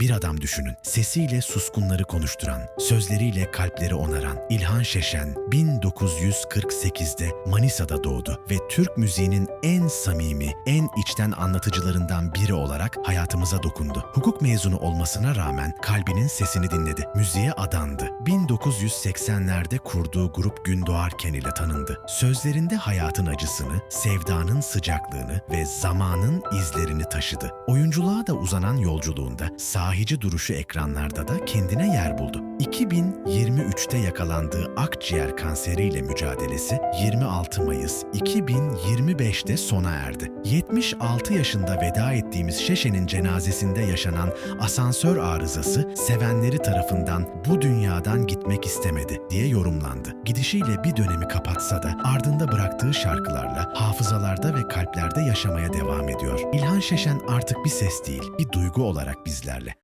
Bir adam düşünün. Sesiyle suskunları konuşturan, sözleriyle kalpleri onaran İlhan Şeşen 1948'de Manisa'da doğdu ve Türk müziğinin en samimi, en içten anlatıcılarından biri olarak hayatımıza dokundu. Hukuk mezunu olmasına rağmen kalbinin sesini dinledi. Müziğe adandı. 1980'lerde kurduğu grup Gün Doğarken ile tanındı. Sözlerinde hayatın acısını, sevdanın sıcaklığını ve zamanın izlerini taşıdı. Oyunculuğa da uzanan yolculuğunda sahici duruşu ekranlarda da kendine yer buldu. 2023'te yakalandığı akciğer kanseriyle mücadelesi 26 Mayıs 2025'te sona erdi. 76 yaşında veda ettiğimiz Şeşe'nin cenazesinde yaşanan asansör arızası sevenleri tarafından bu dünyadan gitmek istemedi diye yorumlandı. Gidişiyle bir dönemi kapatsa da ardında bıraktığı şarkılarla hafızalarda ve kalplerde yaşamaya devam ediyor. İlhan Şeşen artık bir ses değil, bir duygu olarak bizlerle.